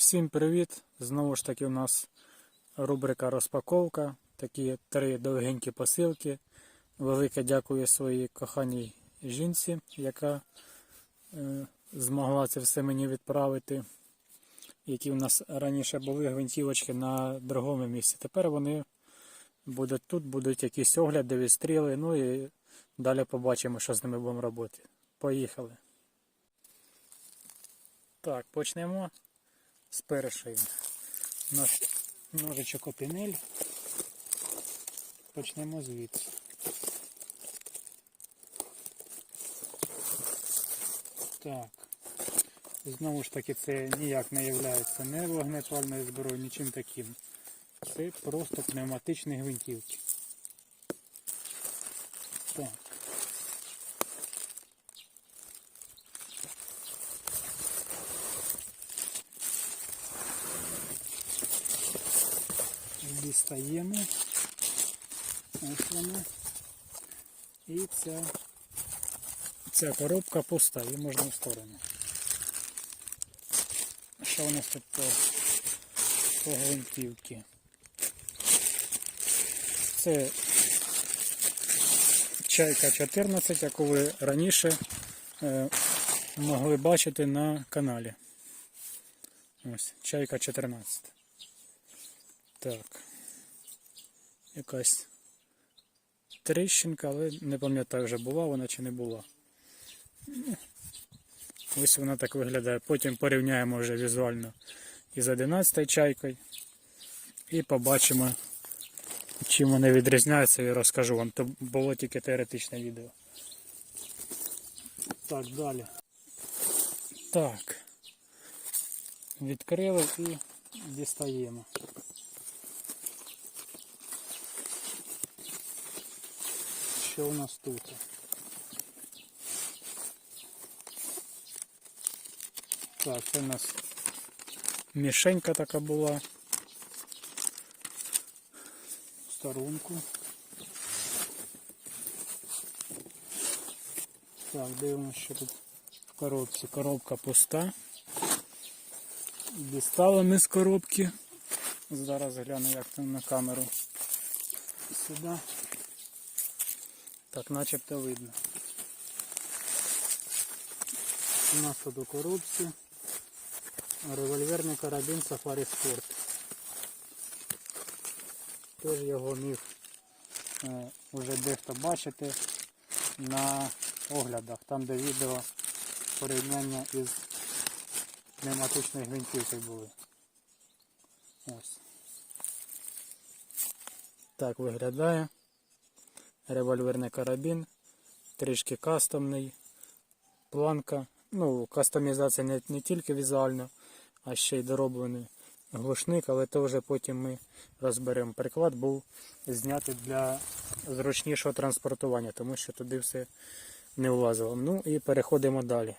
Всім привіт! Знову ж таки у нас рубрика розпаковка. Такі три довгенькі посилки. Велике дякую своїй коханій жінці, яка е, змогла це все мені відправити. Які у нас раніше були гвинтівочки на другому місці. Тепер вони будуть тут, будуть якісь огляди, відстріли. Ну і далі побачимо, що з ними будемо робити. Поїхали. Так, почнемо з першої. Наш ножичок опінель. Почнемо звідси. Так. Знову ж таки, це ніяк не є не вогнепальною зброєю, нічим таким. Це просто пневматичні гвинтівки. Так. Дістаємо. Ось вона. І ця, ця коробка пуста, її можна в сторону. Що у нас тут по, по гвинтівки? Це чайка 14, яку ви раніше е, могли бачити на каналі. Ось, чайка 14. Так. Якась тріщинка, але не пам'ятаю, вже була вона чи не була. Ну, Ось вона так виглядає. Потім порівняємо вже візуально із 11 чайкою. І побачимо, чим вони відрізняються і розкажу вам. То було тільки теоретичне відео. Так, далі. Так. Відкрили і дістаємо. Що у нас тут? Так, це у нас мішенька така була. В сторонку. Так, дивимося, що тут в коробці. Коробка пуста. Дістали ми з коробки. Зараз гляну, як там на камеру. Сюди. Так, начебто видно. У нас тут у коробці револьверний карабін Safari Sport. Теж його міг е, вже дехто бачити на оглядах, там де відео порівняння із пневматичною гвинтівкою були. Ось. Так виглядає. Револьверний карабін, трішки кастомний, планка. Ну, кастомізація не, не тільки візуально, а ще й дороблений глушник, але то вже потім ми розберемо. Приклад був знятий для зручнішого транспортування, тому що туди все не влазило. Ну і переходимо далі.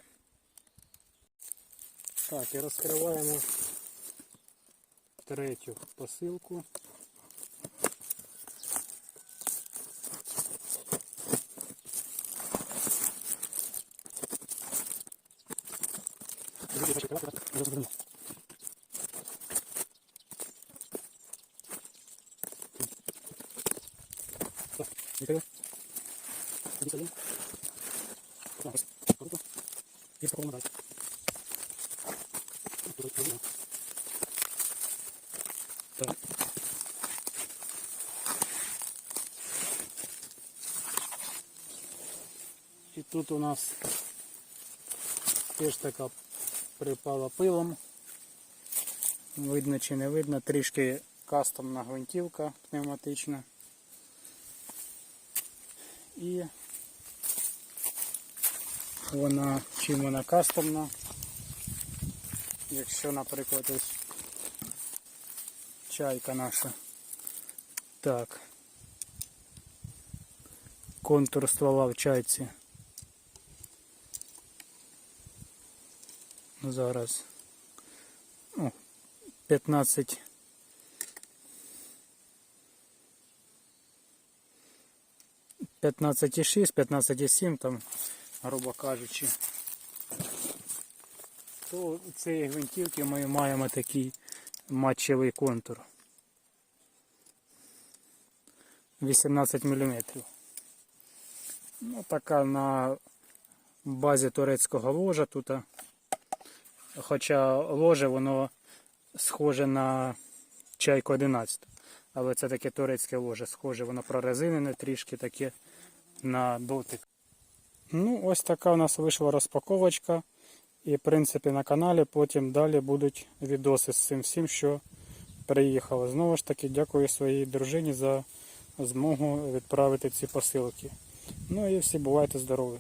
Так, і розкриваємо третю посилку. Так. І тут у нас теж така припала пилом. Видно чи не видно, трішки кастомна гвинтівка пневматична. І вона, чим вона кастомна, якщо, наприклад, ось чайка наша. Так. Контур ствола в чайці. Зараз. О, 15. П'ятнадцять і шість, п'ятнадцять і сім, там, грубо кажучи. то у цієї гвинтівки ми маємо такий матчевий контур. 18 мм. Ну, така на базі турецького ложа тут. Хоча ложе воно схоже на чайку 11. Але це таке турецьке ложе, схоже, воно прорезинене трішки таке на дотик. Ну, ось така у нас вийшла розпаковочка. І, в принципі, на каналі потім далі будуть відоси з цим всім, що приїхало. Знову ж таки, дякую своїй дружині за змогу відправити ці посилки. Ну і всі бувайте здорові.